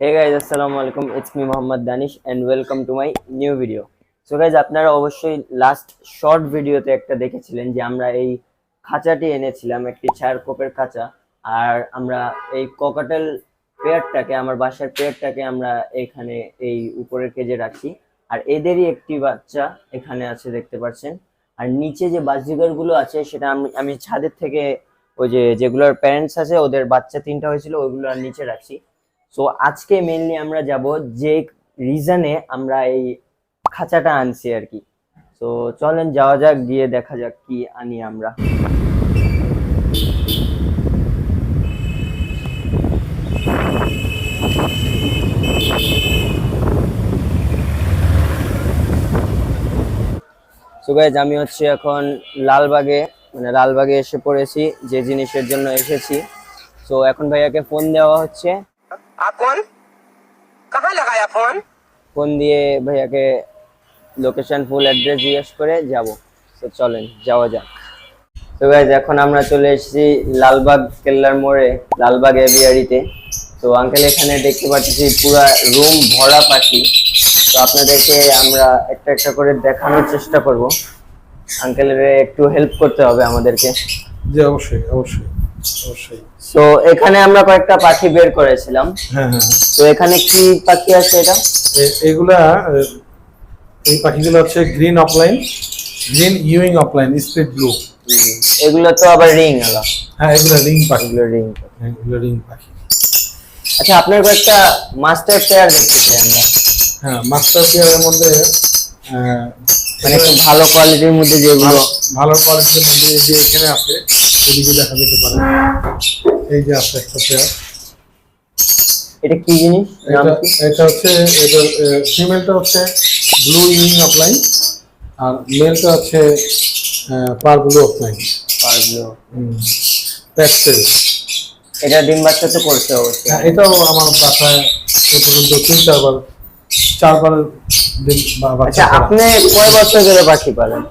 হে guys আসসালামু আলাইকুম it's me Mohammad Danish and welcome to my new video so guys আপনারা অবশ্যই last short ভিডিওতে একটা দেখেছিলেন যে আমরা এই খাঁচাটি এনেছিলাম, একটি ছায়ার কোপের খাঁচা, আর আমরা এই ককাটেল পেয়ারটাকে, আমার বাসার পেয়ারটাকে আমরা এখানে এই উপরের কেজে রাখি আর এদেরই একটি বাচ্চা এখানে আছে, দেখতে পাচ্ছেন। আর নিচে যে বাজিগারগুলো আছে, সেটা আমি আমি ছাদের থেকে ওই যে যেগুলোর প্যারেন্টস আছে, ওদের বাচ্চা তিনটা হয়েছিল, ওইগুলো আর নিচে রাখছি। সো আজকে মেনলি আমরা যাব যে রিজনে আমরা এই খাঁচাটা আনছি আর কি। তো চলেন যাওয়া যাক, গিয়ে দেখা যাক কি আনি আমরা। সো গাইজ আমি হচ্ছে এখন লালবাগে মানে লালবাগে এসে পড়েছি, যে জিনিসের জন্য এসেছি। তো এখন ভাইয়াকে ফোন দেওয়া হচ্ছে। आप कौन कहाँ लगाया फोन ফোন দিয়ে ভাইয়াকে লোকেশন ফুল অ্যাড্রেস জিজ্ঞেস করে যাব তো চলেন যাওয়া যাক তো গাইজ এখন আমরা চলে এসেছি লালবাগ কেল্লার মোড়ে লালবাগ এভিয়ারিতে তো আঙ্কেল এখানে দেখতে পাচ্ছি পুরা রুম ভরা পাখি তো আপনাদেরকে আমরা একটা একটা করে দেখানোর চেষ্টা করব আঙ্কেলের একটু হেল্প করতে হবে আমাদেরকে জি অবশ্যই অবশ্যই অবশ্যই তো এখানে আমরা কয়েকটা পাখি বের করেছিলাম। হ্যাঁ হ্যাঁ তো এখানে কি পাখি আছে এটা? এগুলা এই পাখিগুলো হচ্ছে green opaline green wing opaline split blue. এগুলো তো আবার রিং আলা। হ্যাঁ এগুলো রিং পাখি। এগুলো রিং হ্যাঁ, এগুলো রিং পাখি। আচ্ছা আপনার কয়েকটা মাস্টার পেয়ার দেখতে চাই আমরা। হ্যাঁ মাস্টার পেয়ারের মধ্যে মানে ভালো কোয়ালিটির মধ্যে যেগুলো ভালো কোয়ালিটির মধ্যে যে এখানে আছে এদিকে দেখা যেতে পারে। এই যে আছে একটা পেয়ার এটা কি জিনিস? এটা কি? এটা হচ্ছে এটা ফিমেলটা হচ্ছে ব্লু ইউইং অফলাইন আর মেলটা হচ্ছে pure blue opaline pearl pastel এটা ডিম বাচ্চা তো করছে অবশ্যই হ্যাঁ এটাও আমার বাসায় এ পর্যন্ত তিন চারবার চারবার দিন বা- বাচ্চা আচ্ছা আপনি কয় বছর ধরে পাখি পালেন?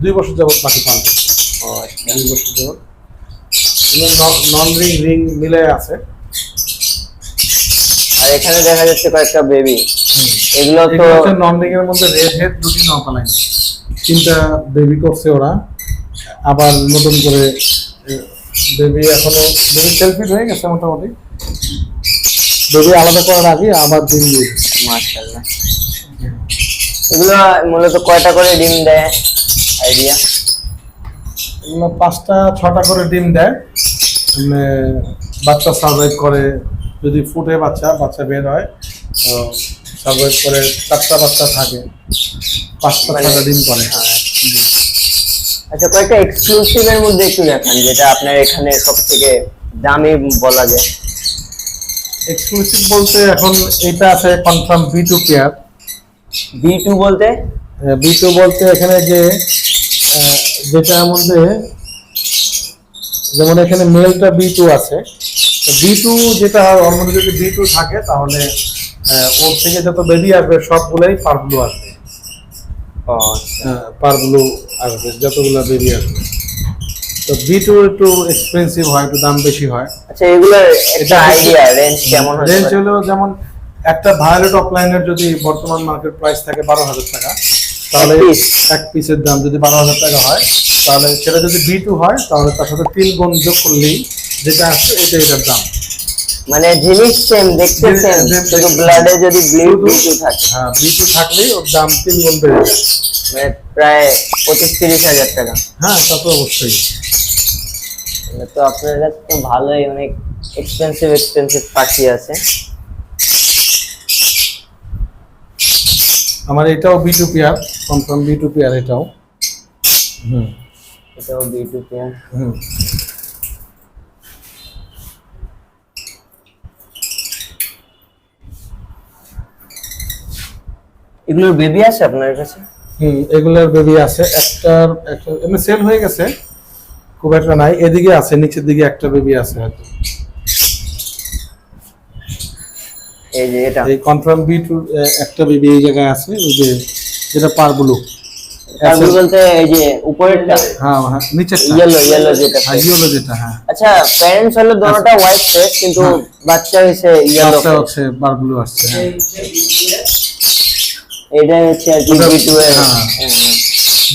দুই বছর যাবত পাখি পালন দুই বছর যাবত নন রিং রিং মিলে আছে। আর এখানে দেখা যাচ্ছে কয়েকটা বেবি এগুলো তো নন রিং এর মধ্যে রেড হেড দুটি নপালাইন তিনটা বেবি করছে ওরা। আবার নতুন করে বেবি এখনও বেবি সেলফি হয়ে গেছে মোটামুটি। বেবি আলাদা করার আগে আবার ডিম দিয়ে মাশাআল্লাহ। এগুলো মূলত কয়টা করে ডিম দেয়? আইডিয়া? পাঁচটা ছটা করে ডিম দেয়। মানে বাচ্চা সার্ভাইভ করে। যদি ফুটে বাচ্চা বাচ্চা বের হয় তো সার্ভাইভ করে চারটা বাচ্চা থাকে। পাঁচটা মানে- ছটা ডিম করে। হ্যাঁ। আচ্ছা কয়েকটা এক্সক্লুসিভ এর মধ্যে একটু দেখান যেটা আপনার এখানে সব থেকে দামি বলা যায়। এক্সক্লুসিভ বলতে এখন এটা আছে confirm B two pair B two বলতে? বি টু বলতে এখানে যে যেটার মধ্যে যেমন এখানে মেলটা বি টু আছে। বি টু যেটা হয় ওর মধ্যে যদি বি টু থাকে তাহলে ওর থেকে যত বেবি আসবে সবগুলোই পার ব্লু আসবে। আচ্ছা। পার ব্লু আসবে যতগুলো বেবি আসবে। তো বি টু একটু এক্সপেন্সিভ হয় একটু দাম বেশি হয়। আচ্ছা এগুলোর একটা এটা আইডিয়া রেঞ্জ কেমন রেঞ্জ? হলো যেমন একটা ভায়োলেট অফলাইনের যদি বর্তমান মার্কেট প্রাইস থাকে বারো হাজার টাকা তাহলে এক পিসের দাম যদি বারো হাজার টাকা হয় তাহলে সেটা যদি বি টু হয় তাহলে তার সাথে তিন গুণ যোগ করলেই যেটা আছে এটা এটার দাম। মানে জিনিস সেম দেখতে সেম শুধু ব্লাডে যদি ব্লিড বি টু থাকে। হ্যাঁ বি টু থাকলেই ওর দাম তিন গুণ বেড়ে যায়। মানে প্রায় পঁচিশ তিরিশ হাজার টাকা। হ্যাঁ তা তো অবশ্যই। তো আপনার কাছে তো ভালোই অনেক এক্সপেন্সিভ এক্সপেন্সিভ পাখি আছে। আমার এটাও B two pair confirm B two pair এটাও। হুম। এটাও বি টু পেয়ার হুম। এগুলোর বেবি আছে আপনার কাছে? হুম এগুলোর বেবি আছে। একটার একটা এমনি সেল হয়ে গেছে। খুব একটা নাই। এদিকে আছে নিচের দিকে একটা বেবি আছে হয়তো। এই যে এটা। এই কনফার্ম বি টু একটা বেবি এই জায়গায় আছে ওই যে যেটা পার ব্লু পার্পল বলতে এই যে উপরেরটা? হ্যাঁ হ্যাঁ নিচের ইয়েলো ইয়েলো যেটা। হ্যাঁ ইয়েলো যেটা হ্যাঁ। আচ্ছা প্যারেন্টস হলো দোনোটা হোয়াইট ফেস কিন্তু বাচ্চা হয়েছে ইয়েলো একটা হচ্ছে বারগুলো আসছে হ্যাঁ। এটাই হচ্ছে আর কি বিটু এর হ্যাঁ। হ্যাঁ, হ্যাঁ।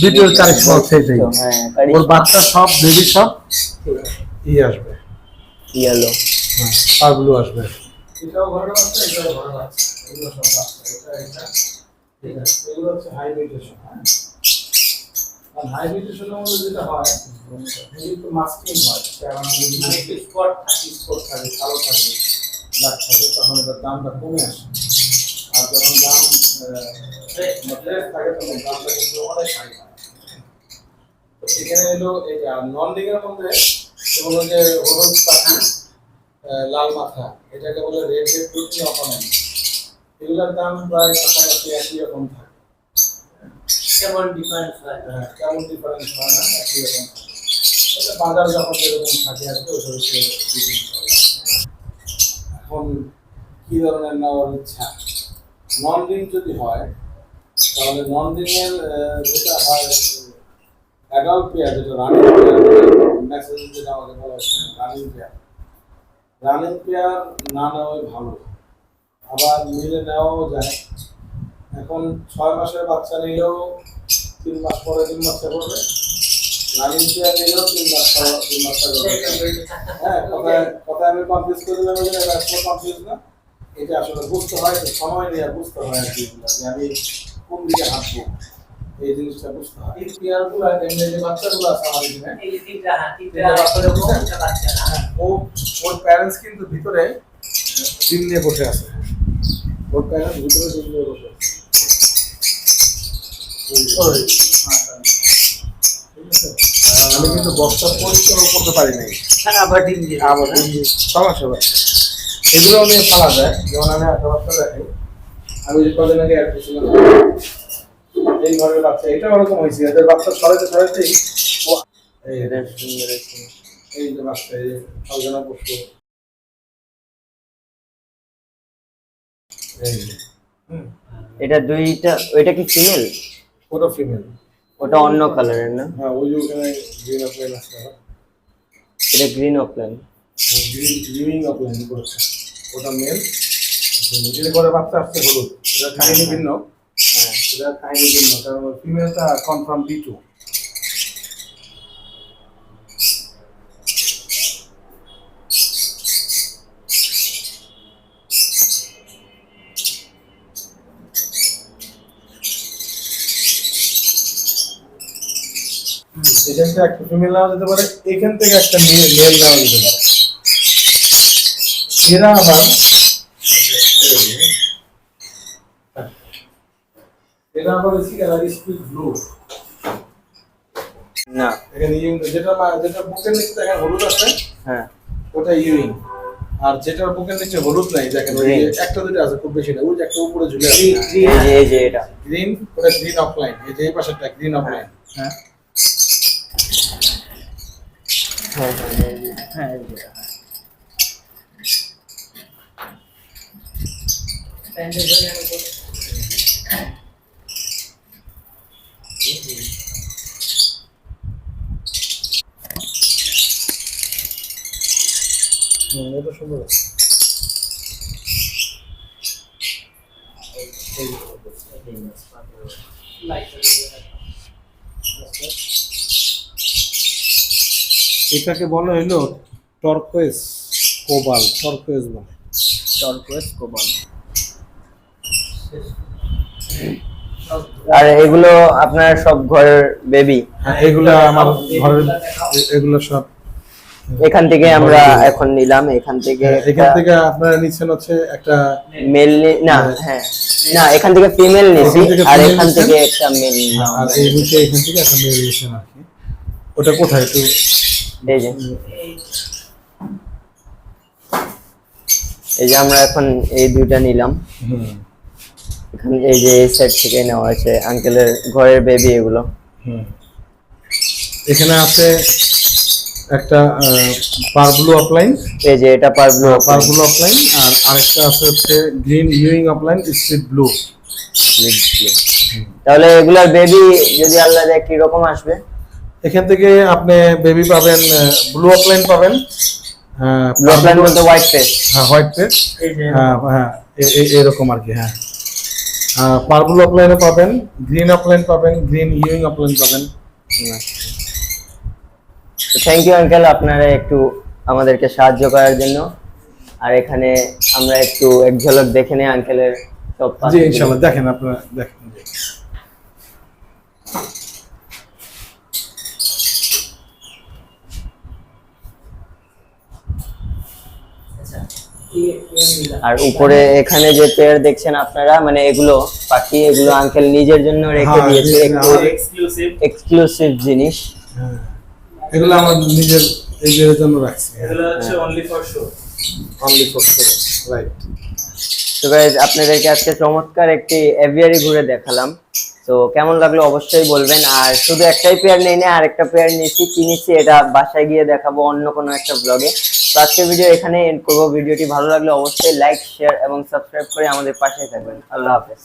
দ্বিতীয় কারেকশন হচ্ছে এটাই। হ্যাঁ ওর বাচ্চা সব বেবি সব? ই আসবে। ইয়েলো হ্যাঁ পারগুলো আসবে। এটাও ঘরের বাচ্চা এটাও ঘরের বাচ্চা এগুলো সব বাচ্চা, এটা এটা। ঠিক আছে, এগুলো হচ্ছে হাইব্রিডেশন হ্যাঁ? আর হাইব্রিডেশনের মধ্যে যেটা হয় কিন্তু মাস্কিং হয় কারণ যদি স্পট থাকে স্পট থাকে, কালো থাকে দাগ থাকে তখন এটার দামটা কমে আসে। আর যখন দাম ফ্রেশ থাকে, তখন দামটা কিন্তু অনেক হাই হয়। এখানে এলো এই নন লিগের মধ্যে, যেমন যে হলুদ পাখি লাল মাথা। এটাকে বলে রেড হেড প্রুটিন অপোনেন্ট এগুলোর দাম প্রায় কাছাকাছি একই রকম থাকে। কেমন ডিফারেন্স হয়? হ্যাঁ, কেমন ডিফারেন্স হয় না? একই রকম এটা বাজার যখন যেরকম থাকে আর কি হচ্ছে এখন কি ধরনের নেওয়ার ইচ্ছা? নন রিং যদি হয় তাহলে নন রিং এর যেটা হয় অ্যাডাল্ট পেয়ার যেটা রানিং পেয়ার মেসেজ যেটা আমাকে বলা হচ্ছে রানিং পেয়ার রানিং পেয়ার না নেওয়াই ভালো। আবার মিলে নেওয়াও যায়। এখন ছয় মাসের বাচ্চা নিলেও তিন মাস পরে তিন মাসে পড়বে। রানিং পেয়ার নিলেও তিন মাস পরে তিন মাসে হ্যাঁ কথায় কথায় আমি কনফিউজ করে দিলাম এটা আসলে কনফিউজ না। এটা আসলে বুঝতে হয় তো সময় নিয়ে বুঝতে হয় আর কি যে আমি কোন দিকে হাঁটবো। এই জিনিসটা বুঝতে হয়। এই পেয়ারগুলো এমনি যে বাচ্চাগুলো আছে আমার এখানে ও ওর প্যারেন্টস কিন্তু ভিতরে ডিম নিয়ে বসে আছে। ওর প্যারেন্টস ভিতরে ডিম নিয়ে বসে আছে? আমি কিন্তু বস্তা পরিষ্কার করতে পারি নাই। হ্যাঁ আবার ডিম দিয়ে আবার সমস্যা বাচ্চা এগুলো নিয়ে পালা যায়। যেমন আমি একটা বাচ্চা দেখাই আমি যে কদিন আগে অ্যাড করছিলাম এই ঘরের বাচ্চা এটা ওরকম হয়েছে। এদের বাচ্চা সরাতে সরাতেই ও এই এটা সুন্দর। এই যে বাচ্চা আলোচনা করছ এটা দুইটা ওইটা কি ফিমেল ওটা ফিমেল ওটা অন্য কালারের না? হ্যাঁ ওই যে ওখানে গ্রিন অফলাইন আছে এটা গ্রিন অফলাইন গ্রিন গ্রিনিং করেছে। ওটা মেল নিজের ঘরে বাচ্চা আসছে হলুদ। এটা কাহিনী ভিন্ন। হ্যাঁ। এটা কাহিনী ভিন্ন কারণ ফিমেলটা কনফার্ম বি টু এখান থেকে একটা ফিমেল নেওয়া যেতে পারে এখান থেকে একটা মেল নেওয়া যেতে পারে। এরা আবার এরা আবার হচ্ছে এলারি স্পিড ব্লু না। এখানে ইউইং যেটা যেটা বুকের নিচে দেখেন হলুদ আছে হ্যাঁ। ওটা ইউইং আর যেটার বুকের নিচে হলুদ নাই দেখেন ওই একটা দুটো আছে খুব বেশি না ওই যে একটা উপরে ঝুলে আছে। এই যে এই যে এটা। গ্রিন ওটা গ্রিন অফলাইন এই যে এই পাশেরটা গ্রিন অফলাইন হ্যাঁ হ্যাঁ হ্যাঁ এই যে। হ্যাঁ এই যে প্যান্টের জন্য আমি বলি। হুম, এটা সুন্দর আছে এই যে সুন্দর আছে। লাইট জ্বলে। এটাকে বলা হইল টর্কোয়েস কোবাল টর্কোয়েস বলে। টর্কোয়েস কোবাল আর এগুলো আপনার সব ঘরের বেবি হ্যাঁ এগুলো আমার ঘরের এগুলো সব। এখান থেকে আমরা এখন নিলাম এখান থেকে হ্যাঁ, এখান থেকে আপনারা নিচ্ছেন হচ্ছে একটা মেল না হ্যাঁ। না এখান থেকে ফিমেল নিছি আর এখান থেকে একটা মেল আর এই নিচে এখান থেকে একটা মেয়ে নিচ্ছেন আর কি। ওটা কোথায়? একটু এই যে। এই যে আমরা এখন এই দুইটা নিলাম। এখান এই যে এই সাইড থেকে নেওয়া হয়েছে আঙ্কেলের ঘরের বেবি এগুলো। এখানে আছে একটা পারব্লু অফলাইন এই যে এটা পারব্লু পারব্লু অফলাইন আর আরেকটা আছে হচ্ছে green wing opaline split blue তাহলে এগুলার বেবি যদি আল্লাহ দেয় কি রকম আসবে? এখান থেকে আপনি বেবি পাবেন ব্লু অফলাইন পাবেন। হ্যাঁ, বলতে হোয়াইট হ্যাঁ পেজ হ্যাঁ হ্যাঁ এ- এ- এরকম আর কি হ্যাঁ। পার্পল অফলাইনে পাবেন গ্রিন অফলাইন পাবেন গ্রিন ইউইং অফলাইন পাবেন। থ্যাংক ইউ আঙ্কেল আপনারা একটু আমাদেরকে সাহায্য করার জন্য। আর এখানে আমরা একটু এক ঝলক দেখে নেই আঙ্কেলের সব জি পাখিগুলো। ইনশাল্লাহ দেখেন আপনারা দেখেন জি। আচ্ছা এই এই নিলাম। আর উপরে এখানে যে পেয়ার দেখছেন আপনারা মানে এগুলো পাখি এগুলো আঙ্কেল নিজের জন্য রেখে হ্যাঁ, দিয়েছে। একটু এক্সক্লুসিভ এক্সক্লুসিভ জিনিস। হ্যাঁ। এগুলো আমার নিজের এই জন্য রাখছি এগুলো হচ্ছে only for show only for right তো গাইজ আপনাদেরকে আজকে চমৎকার একটি এভিয়ারি ঘুরে দেখালাম। তো কেমন লাগল অবশ্যই বলবেন। আর শুধু একটাই পেয়ার নেই না আরেকটা পেয়ার নিয়েছি কি নিচ্ছি এটা বাসায় গিয়ে দেখাবো অন্য কোনো একটা ব্লগে তো আজকের ভিডিও এখানে এন্ড করব। ভিডিওটি ভালো লাগলে অবশ্যই লাইক শেয়ার এবং সাবস্ক্রাইব করে আমাদের পাশে থাকবেন। আল্লাহ হাফেজ।